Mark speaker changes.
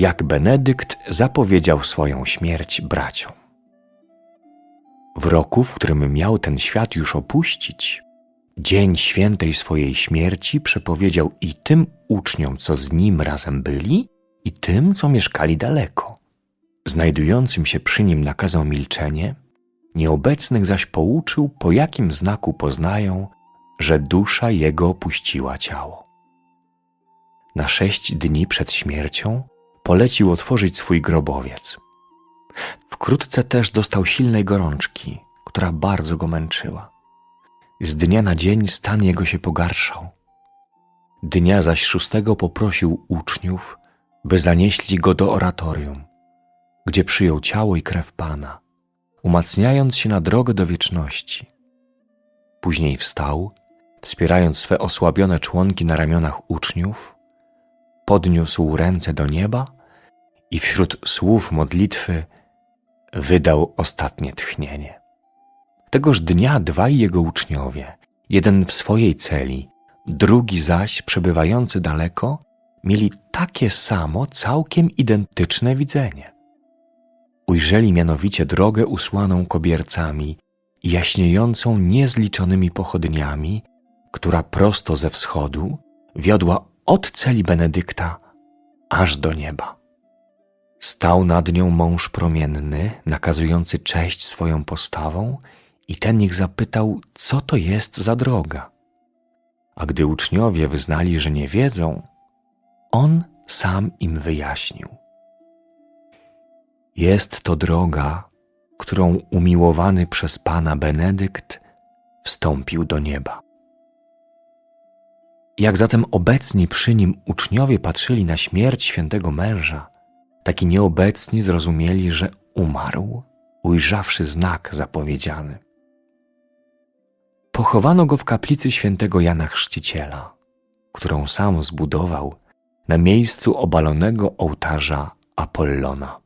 Speaker 1: jak Benedykt zapowiedział swoją śmierć braciom. W roku, w którym miał ten świat już opuścić, dzień świętej swojej śmierci przepowiedział i tym uczniom, co z nim razem byli, i tym, co mieszkali daleko. Znajdującym się przy nim nakazał milczenie, nieobecnych zaś pouczył, po jakim znaku poznają, że dusza jego opuściła ciało. Na sześć dni przed śmiercią polecił otworzyć swój grobowiec. Wkrótce też dostał silnej gorączki, która bardzo go męczyła. Z dnia na dzień stan jego się pogarszał. Dnia zaś szóstego poprosił uczniów, by zanieśli go do oratorium, gdzie przyjął ciało i krew Pana, umacniając się na drogę do wieczności. Później wstał, wspierając swe osłabione członki na ramionach uczniów, podniósł ręce do nieba i wśród słów modlitwy wydał ostatnie tchnienie. Tegoż dnia dwaj jego uczniowie, jeden w swojej celi, drugi zaś przebywający daleko, mieli takie samo, całkiem identyczne widzenie. Ujrzeli mianowicie drogę usłaną kobiercami i jaśniejącą niezliczonymi pochodniami, która prosto ze wschodu wiodła od celi Benedykta aż do nieba. Stał nad nią mąż promienny, nakazujący cześć swoją postawą, i ten ich zapytał, co to jest za droga. A gdy uczniowie wyznali, że nie wiedzą, on sam im wyjaśnił. Jest to droga, którą umiłowany przez Pana Benedykt wstąpił do nieba. Jak zatem obecni przy nim uczniowie patrzyli na śmierć świętego męża, tak i nieobecni zrozumieli, że umarł, ujrzawszy znak zapowiedziany. Pochowano go w kaplicy świętego Jana Chrzciciela, którą sam zbudował na miejscu obalonego ołtarza Apollona.